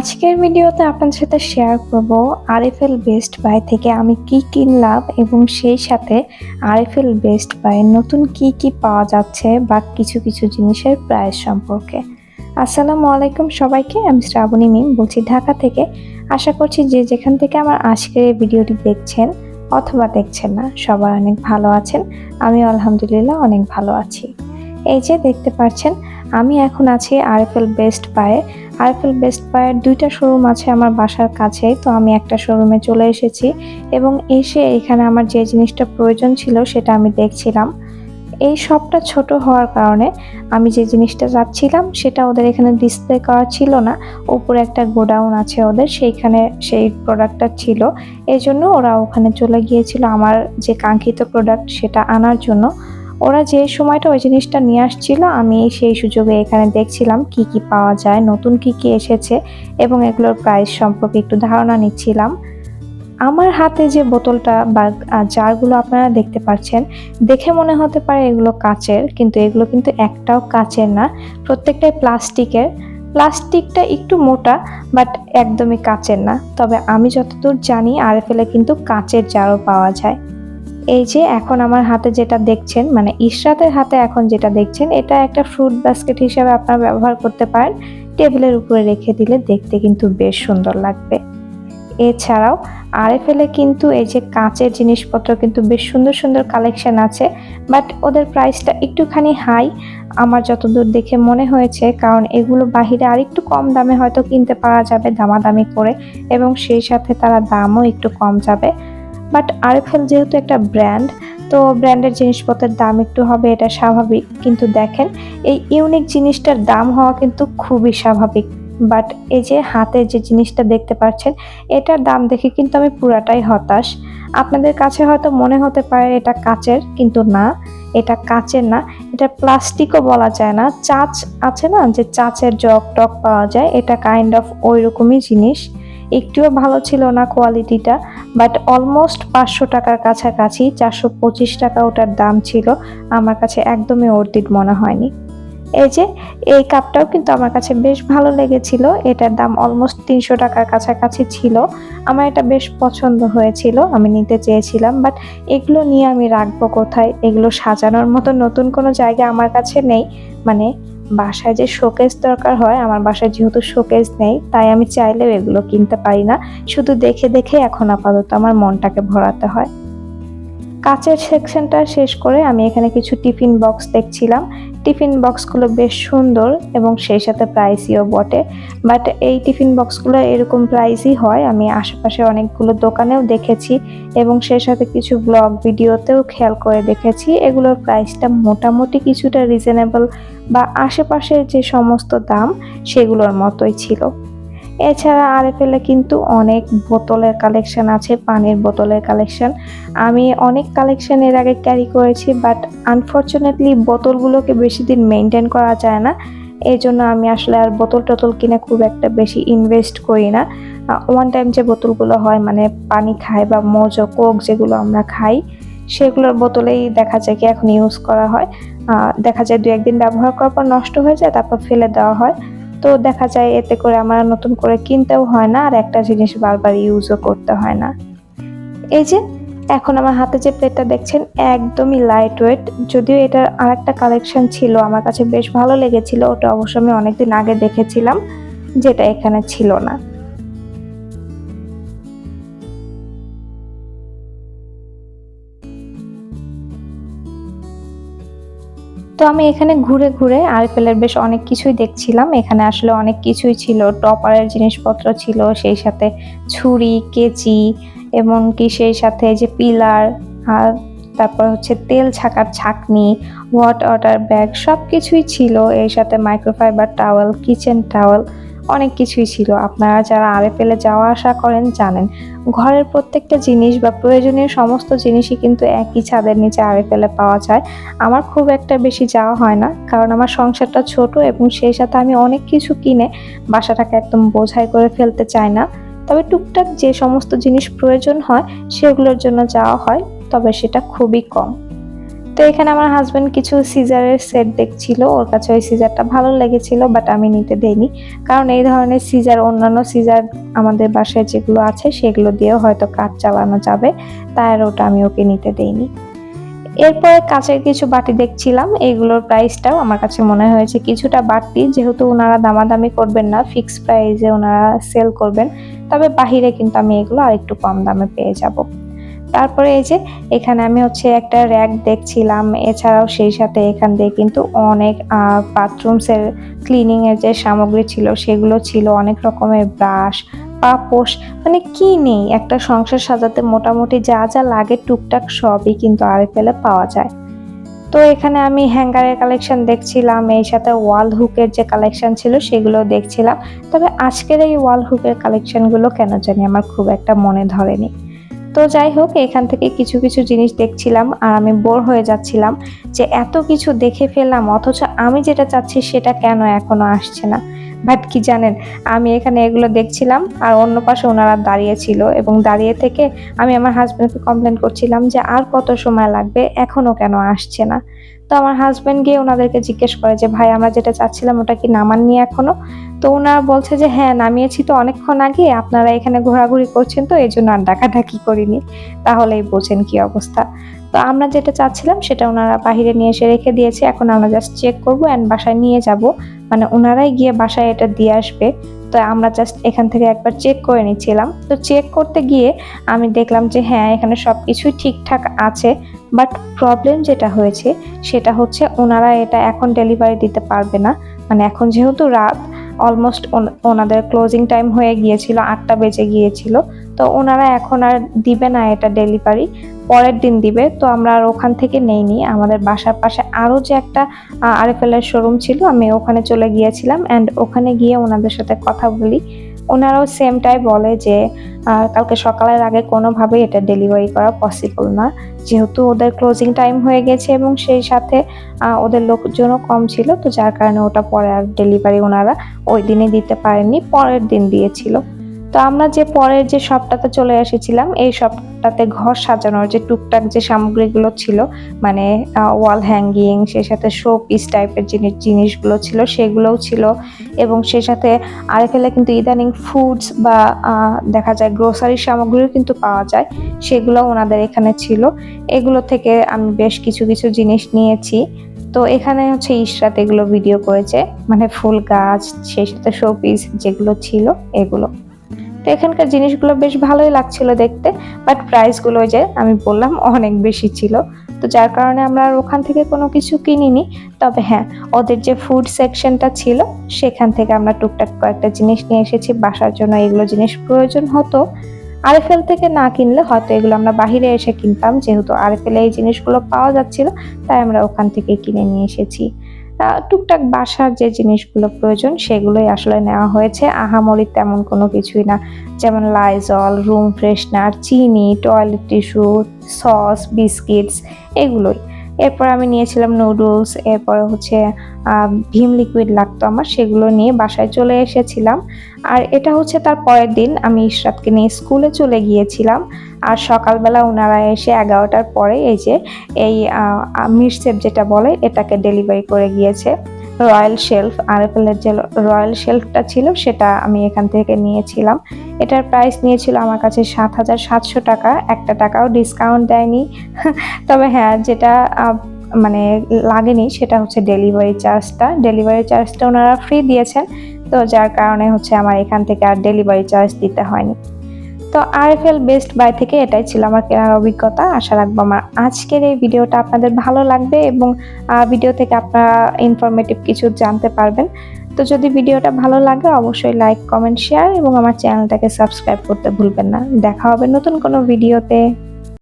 আজকের ভিডিওতে আপনাদের সাথে শেয়ার করব আরএফএল বেস্ট বাই থেকে আমি কি কিনলাম এবং সেই সাথে আরএফএল বেস্ট বাই নতুন কি কি পাওয়া যাচ্ছে বা কিছু কিছু জিনিসের প্রাইস সম্পর্কে। আসসালামু আলাইকুম সবাইকে, আমি শ্রাবণী মিম বলছি ঢাকা থেকে। আশা করছি যে যেখান থেকে আমার আজকের এই ভিডিওটি দেখছেন অথবা দেখছেন না, সবাই অনেক ভালো আছেন। আমি আলহামদুলিল্লাহ অনেক ভালো আছি। এই যে দেখতে পাচ্ছেন, আমি এখন আছি RFL best buy RFL best বায়ের দুইটা শোরুম আছে আমার বাসার কাছে, তো আমি একটা শোরুমে চলে এসেছি এবং এসে এখানে আমার যে জিনিসটা প্রয়োজন ছিল সেটা আমি দেখছিলাম। এই শপটা ছোট হওয়ার কারণে আমি যে জিনিসটা চাচ্ছিলাম সেটা ওদের এখানে ডিসপ্লে করা ছিল না, উপরে একটা গোডাউন আছে ওদের, সেইখানে সেই প্রোডাক্টটা ছিল। এই জন্য ওরা ওখানে চলে গিয়েছিল আমার যে কাঙ্ক্ষিত প্রোডাক্ট সেটা আনার জন্য। ওরা যে সময়টা ওই জিনিসটা নিয়ে আসছিল, আমি সেই সুযোগে এখানে দেখছিলাম কি কি পাওয়া যায়, নতুন কি কি এসেছে এবং এগুলোর প্রাইস সম্পর্কে একটু ধারণা নিচ্ছিলাম। আমার হাতে যে বোতলটা বা জারগুলো আপনারা দেখতে পাচ্ছেন, দেখে মনে হতে পারে এগুলো কাচের, কিন্তু এগুলো কিন্তু একটাও কাচের না, প্রত্যেকটাই প্লাস্টিকের। প্লাস্টিকটা একটু মোটা বাট একদমই কাচের না। তবে আমি যতদূর জানি আর আরএফএলে কিন্তু কাচের জারও পাওয়া যায়। এই যে এখন আমার হাতে যেটা দেখছেন মানে ইশরাতের হাতে এখন যেটা দেখছেন, এটা একটা ফ্রুট বাস্কেট হিসাবে আপনারা ব্যবহার করতে পারেন। টেবিলের উপরে রেখে দিলে দেখতে কিন্তু বেশ সুন্দর লাগবে। এছাড়াও আর আরএফএলে কিন্তু এই যে কাঁচের জিনিসপত্র কিন্তু বেশ সুন্দর সুন্দর কালেকশন আছে বাট ওদের প্রাইসটা একটুখানি হাই আমার যতদূর দেখে মনে হয়েছে, কারণ এগুলো বাহিরে আরেকটু কম দামে হয়তো কিনতে পারা যাবে, দামাদামি করে, এবং সেই সাথে তারা দামও একটু কম যাবে। বাট আরএফএল যেহেতু একটা ব্র্যান্ড, তো ব্র্যান্ডের জিনিসপত্রের দাম একটু হবে, এটা স্বাভাবিক। কিন্তু দেখেন, এই ইউনিক জিনিসটার দাম হওয়া কিন্তু খুবই স্বাভাবিক। বাট এই যে হাতে যে জিনিসটা দেখতে পাচ্ছেন, এটার দাম দেখে কিন্তু আমি পুরাটাই হতাশ। আপনাদের কাছে হয়তো মনে হতে পারে এটা কাচের, কিন্তু না, এটা কাচের না। এটা প্লাস্টিকও বলা যায় না। চাচ আছে না, যে চাচের জগ টক পাওয়া যায়, এটা কাইন্ড অফ ওই রকমই জিনিস। একটুও ভালো ছিল না কোয়ালিটিটা বাট অলমোস্ট পাঁচশো টাকার কাছাকাছি, চারশো পঁচিশ টাকা ওটার দাম ছিল, আমার কাছে একদমই অর্দিত মনে হয়নি। এই যে, এই কাপটাও কিন্তু আমার কাছে বেশ ভালো লেগেছিল, এটার দাম অলমোস্ট তিনশো টাকার কাছাকাছি ছিল, আমার এটা বেশ পছন্দ হয়েছিল, আমি নিতে চেয়েছিলাম বাট এগুলো নিয়ে আমি রাখব কোথায়? এগুলো সাজানোর মতো নতুন কোনো জায়গা আমার কাছে নেই মানে বাসায় যে শোকেস দরকার হয়, আমার বাসায় যেহেতু শোকেস নেই, তাই আমি চাইলেও এগুলো কিনতে পারি না। শুধু দেখে দেখে এখন আপাতত আমার মনটাকে ভরাতে হয়। কাচের সেকশনটা শেষ করে আমি এখানে কিছু টিফিন বক্স দেখছিলাম। টিফিন বক্সগুলো বেশ সুন্দর এবং সেই সাথে প্রাইসিও বটে। বাট এই টিফিন বক্সগুলো এরকম প্রাইসই হয়। আমি আশেপাশে অনেকগুলো দোকানেও দেখেছি এবং সেই সাথে কিছু ব্লগ ভিডিওতেও খেয়াল করে দেখেছি। এগুলোর প্রাইসটা মোটামুটি কিছুটা রিজনেবল বা আশেপাশের যে সমস্ত দাম সেগুলোর মতোই ছিল। এছাড়া আর আরএফএলে কিন্তু অনেক বোতলের কালেকশন আছে, পানির বোতলের কালেকশন। আমি অনেক কালেকশন এর আগে ক্যারি করেছি, বাট আনফর্চুনেটলি বোতলগুলোকে বেশি দিন মেনটেন করা যায় না। এই জন্য আমি আসলে আর বোতল টোতল কিনে খুব একটা বেশি ইনভেস্ট করি না। ওয়ান টাইম যে বোতলগুলো হয় মানে পানি খাই বা মোজো, কোক যেগুলো আমরা খাই, সেগুলোর বোতলেই দেখা যায় কি এখন ইউজ করা হয়। দেখা যায় দু একদিন ব্যবহার করার পর নষ্ট হয়ে যায়, তারপর ফেলে দেওয়া হয়। তো দেখা যায় এতে করে আমার নতুন করে কিনতেও হয় না, আর একটা জিনিস বারবার ইউজও করতে হয় না। এই যে, এখন আমার হাতে যে প্লেটটা দেখছেন, একদমই লাইট ওয়েট যদিও এটার আরেকটা কালেকশন ছিল, আমার কাছে বেশ ভালো লেগেছিল, ওটা অবশ্য আমি অনেকদিন আগে দেখেছিলাম, যেটা এখানে ছিল না। তো আমি এখানে ঘুরে ঘুরে আরএফএলের বেশ অনেক কিছুই দেখছিলাম। এখানে আসলে অনেক কিছুই ছিল। টপারের জিনিসপত্র ছিল, সেই সাথে ছুরি, কেচি এবং কি সেই সাথে যে পিলার আর তারপর হচ্ছে তেল ছাকার ছাকনি ওয়াট ওয়াটার ব্যাগ সব কিছুই ছিল। এর সাথে মাইক্রোফাইবার টাওয়েল কিচেন টাওয়েল অনেক কিছুই ছিল। আপনারা যারা আরএফএলে যাওয়া আসা করেন জানেন, ঘরের প্রত্যেকটা জিনিস বা প্রয়োজনীয় সমস্ত জিনিসই কিন্তু একই ছাদের নিচে আরএফএলে পাওয়া যায়। আমার খুব একটা বেশি যাওয়া হয় না, কারণ আমার সংসারটা ছোট এবং সেই সাথে আমি অনেক কিছু কিনে বাসাটাকে একদম বোঝাই করে ফেলতে চাই না। তবে টুকটাক যে সমস্ত জিনিস প্রয়োজন হয়, সেগুলোর জন্য যাওয়া হয়, তবে সেটা খুবই কম। তো এখানে আমার হাজব্যান্ড কিছু সিজারের সেট দেখছিল, ওর কাছে ওই সিজারটা ভালো লেগেছিল বাট আমি নিতে দেইনি। কারণ এই ধরনের সিজার অন্যান্য সিজার আমাদের বাসায় যেগুলো আছে, সেগুলো দিয়েও হয়তো কাজ চালানো যাবে তাই আর ওটা আমি ওকে নিতে দেইনি। এরপরে কাঁচের কিছু বাটি দেখছিলাম, এগুলোর প্রাইসটাও আমার কাছে মনে হয়েছে কিছুটা বাড়তি, যেহেতু ওনারা দামাদামি করবেন না ফিক্স প্রাইসে ওনারা সেল করবেন, তবে বাহিরে কিন্তু আমি এগুলো আরেকটু কম দামে পেয়ে যাব। তারপরে এই যে এখানে আমি হচ্ছে একটা র্যাক দেখছিলাম। এছাড়াও সেই সাথে এখান দিয়ে কিন্তু অনেক বাথরুমসের ক্লিনিংয়ের যে সামগ্রী ছিল, সেগুলো ছিল। অনেক রকমের ব্রাশ পাপোশ মানে কি নেই? একটা সংসার সাজাতে মোটামুটি যা যা লাগে টুকটাক সবই কিন্তু আর আরএফএলে পাওয়া যায়। তো এখানে আমি হ্যাঙ্গারের কালেকশন দেখছিলাম, এই সাথে ওয়াল হুকের যে কালেকশন ছিল সেগুলো দেখছিলাম। তবে আজকের এই ওয়াল হুকের কালেকশনগুলো কেন জানি আমার খুব একটা মনে ধরেনি। তো যাই হোক, এখান থেকে কিছু কিছু জিনিস দেখছিলাম আর আমি বোর হয়ে যাচ্ছিলাম যে এত কিছু দেখে ফেললাম, অথচ আমি যেটা চাচ্ছি সেটা কেন এখনও আসছে না। বাট কি জানেন, আমি এখানে এগুলো দেখছিলাম আর অন্য পাশে ওনারা দাঁড়িয়ে ছিল এবং দাঁড়িয়ে থেকে আমি আমার হাজব্যান্ডকে কমপ্লেন করছিলাম যে আর কত সময় লাগবে এখনও কেন আসছে না? তো আমার হাজব্যান্ড গিয়ে ওনাদেরকে জিজ্ঞেস করে যে, ভাই, আমরা যেটা চাচ্ছিলাম ওটা কি নামাননি এখনও তো ওনারা বলছে যে হ্যাঁ নামিয়েছি তো অনেকক্ষণ আগে, আপনারা এখানে ঘোরাঘুরি করছেন তো এই জন্য আর ডাকাডাকি করিনি। তাহলেই বোঝেন কি অবস্থা। তো আমরা যেটা চাচ্ছিলাম সেটা ওনারা বাহিরে নিয়ে এসে রেখে দিয়েছে, এখন আমরা জাস্ট চেক করব অ্যান্ড বাসায় নিয়ে যাব। মানে ওনারাই গিয়ে বাসায় এটা দিয়ে আসবে। তো আমরা জাস্ট এখান থেকে একবার চেক করে নিচ্ছিলাম। তো চেক করতে গিয়ে আমি দেখলাম যে হ্যাঁ এখানে সব কিছুই ঠিকঠাক আছে। বাট প্রবলেম যেটা হয়েছে, সেটা হচ্ছে ওনারা এটা এখন ডেলিভারি দিতে পারবে না। মানে এখন যেহেতু রাত অলমোস্ট ওনাদের ক্লোজিং টাইম হয়ে গিয়েছিল, আটটা বেজে গিয়েছিল। তো ওনারা এখন আর দিবে না এটা ডেলিভারি পরের দিন দিবে, তো আমরা আর ওখান থেকে নেইনি। আমাদের বাসার পাশে আরও যে একটা আরএফএল এর শোরুম ছিল, আমি ওখানে চলে গিয়েছিলাম অ্যান্ড ওখানে গিয়ে ওনাদের সাথে কথা বলি। ওনারাও সেমটাই বলে যে কালকে সকালের আগে কোনোভাবেই এটা ডেলিভারি করা পসিবল না। যেহেতু ওদের ক্লোজিং টাইম হয়ে গেছে এবং সেই সাথে ওদের লোকজনও কম ছিল, তো যার কারণে ওটা পরে আর ডেলিভারি ওনারা ওই দিনে দিতে পারেননি, পরের দিন দিয়েছিল। তো আমরা যে পরের যে শপটাতে চলে এসেছিলাম, এই শপটাতে ঘর সাজানোর যে টুকটাক যে সামগ্রীগুলো ছিল মানে ওয়াল হ্যাঙ্গিং সেই সাথে শো পিস টাইপের জিনিস, জিনিসগুলো ছিল, সেগুলোও ছিল। এবং সেই সাথে আরেফেলে কিন্তু ইদানিং ফুডস বা দেখা যায় গ্রোসারি সামগ্রীও কিন্তু পাওয়া যায়, সেগুলো ওনাদের এখানে ছিল। এগুলো থেকে আমি বেশ কিছু কিছু জিনিস নিয়েছি। তো এখানে হচ্ছে ইশরাত এগুলো ভিডিও করেছে মানে ফুল গাছ সেই সাথে শোপিস যেগুলো ছিল, এগুলো। তো এখানকার জিনিসগুলো বেশ ভালোই লাগছিল দেখতে বাট প্রাইসগুলো যে আমি বললাম অনেক বেশি ছিল। তো যার কারণে আমরা আর ওখান থেকে কোনো কিছু কিনিনি। তবে হ্যাঁ ওদের যে ফুড সেকশনটা ছিল, সেখান থেকে আমরা টুকটাক কয়েকটা জিনিস নিয়ে এসেছি। বাসার জন্য এগুলো জিনিস প্রয়োজন হতো। আরএফএল থেকে না কিনলে হয়তো এগুলো আমরা বাহিরে এসে কিনতাম। যেহেতু আরএফএল এই জিনিসগুলো পাওয়া যাচ্ছিল, তাই আমরা ওখান থেকে কিনে নিয়ে এসেছি। টুকটাক বাসার যে জিনিসগুলো প্রয়োজন সেগুলোই আসলে নেওয়া হয়েছে। আহামরি তেমন কোনো কিছুই না। যেমন লাইজল রুম ফ্রেশনার চিনি টয়লেট টিস্যু সস বিস্কিটস এগুলোই। এরপর আমি নিয়েছিলাম নুডলস এরপরে হচ্ছে ভীম লিকুইড লাগতো আমার, সেগুলো নিয়ে বাসায় চলে এসেছিলাম। আর এটা হচ্ছে তার পরের দিন, আমি ইশরাতকে নিয়ে স্কুলে চলে গিয়েছিলাম। আর সকালবেলা ওনারা এসে এগারোটার পরে এই যে, এই মিরসেপ যেটা বলে, এটাকে ডেলিভারি করে গিয়েছে। রয়্যাল শেলফ আর এর যে রয়্যাল শেলফটা ছিল সেটা আমি এখান থেকে নিয়েছিলাম। এটার প্রাইস নিয়েছিল আমার কাছে সাত হাজার সাতশো টাকা। একটা টাকাও ডিসকাউন্ট দেয়নি। তবে হ্যাঁ যেটা মানে লাগেনি সেটা হচ্ছে ডেলিভারি চার্জটা। ডেলিভারি চার্জটা ওনারা ফ্রি দিয়েছেন। তো যার কারণে হচ্ছে আমার এখান থেকে আর ডেলিভারি চার্জ দিতে হয়নি। তো আর আরএফএল বেস্ট বাই থেকে এটাই ছিল আমার কেনার অভিজ্ঞতা। আশা রাখব আমার আজকের এই ভিডিওটা আপনাদের ভালো লাগবে এবং ভিডিও থেকে আপনারা ইনফরমেটিভ কিছু জানতে পারবেন। তো যদি ভিডিওটা ভালো লাগে অবশ্যই লাইক কমেন্ট শেয়ার এবং আমার চ্যানেলটাকে সাবস্ক্রাইব করতে ভুলবেন না। দেখা হবে নতুন কোনো ভিডিওতে।